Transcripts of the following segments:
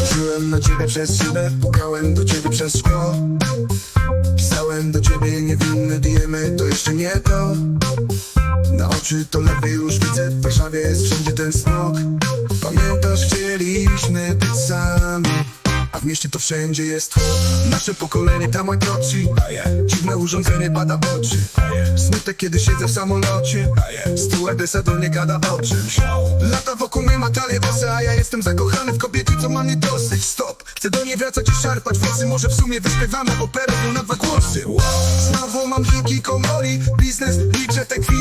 Patrzyłem na ciebie przez szybę, pukałem do ciebie przez szkło. Pisałem do ciebie niewinne diemy, to jeszcze nie to. Na oczy to lepiej już widzę, w Warszawie jest wszędzie ten smog. Pamiętasz, chcieliśmy być sami w mieście to wszędzie jest. Nasze pokolenie Tamagotchi Dziwne urządzenie pada w oczy. Smutek kiedy siedzę w samolocie. Stewardesa do mnie gada o czymś. Lata wokół mnie ma talię włosy A ja jestem zakochany w kobiecie, co ma mnie dosyć. Stop, chcę do niej wracać i szarpać włosy. Może w sumie wyśpiewamy operę na dwa głosy. Znowu mam linki komori Biznes, liczę te kwity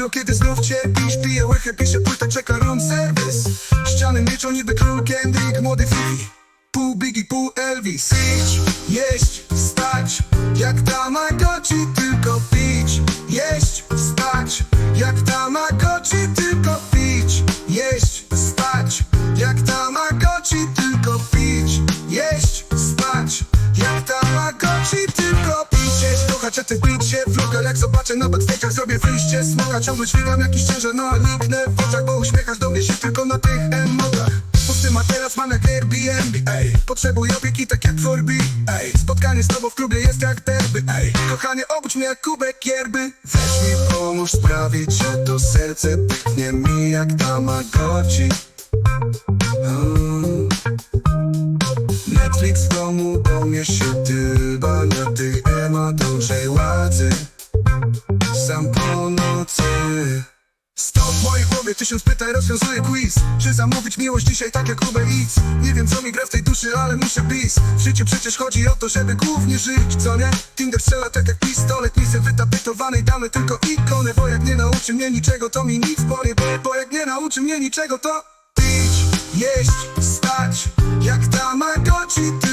Lubią kiedy znów cierpisz Piję łychę, piszę płytę, czeka room service Ściany mieczą niby król Kendrick, młody Fifi Pół Biggie, pół Elvis. Pić, jeść, stać Jak Tamagotchi, tylko pić. Jeść, stać Jak Tamagotchi, tylko pić. Jeść, stać Jak Tamagotchi, tylko pić. Jeść, stać Jak Tamagotchi, tylko pić. Jeść, kochać, a ty pić się jak zobaczę na backstage'ach Zrobię wyjście, smoka Ciągle dźwigam jakiś ciężar, no a niknę w oczach Bo uśmiechasz do mnie się tylko na tych emotach Pusty ma teraz mam jak Airbnb ej. Potrzebuję opieki tak jak Forbi ej. Spotkanie z tobą w klubie jest jak derby ej. Kochanie obudź mnie jak kubek yerby Weź mi pomóż sprawić, że to serce pyknie mi jak Tamagotchi Mm. Netflix w domu do mnie się tysiąc pytań rozwiązuję quiz Czy zamówić miłość dzisiaj tak jak Uber Eats? Nie wiem co mi gra w tej duszy, ale muszę bis W życiu przecież chodzi o to, żeby głównie żyć, co nie? Tinder strzela tak jak pistolet Nisem wytapetowanej damy tylko ikony Bo jak nie nauczy mnie niczego, to mi nic powie Bo, jak nie nauczy mnie niczego, to pić, jeść, stać Jak tylko pić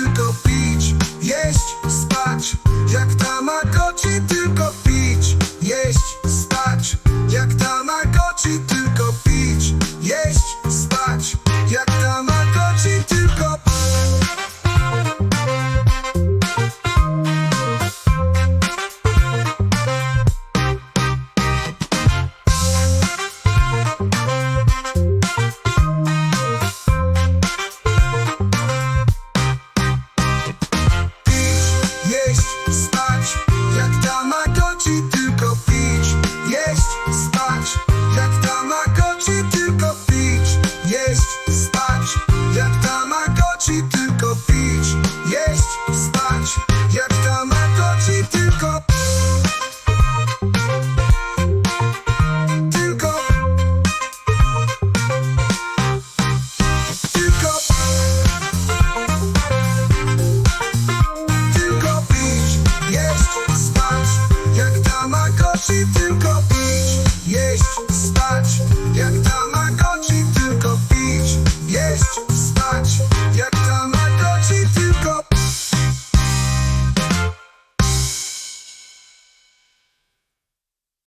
spać, jak tam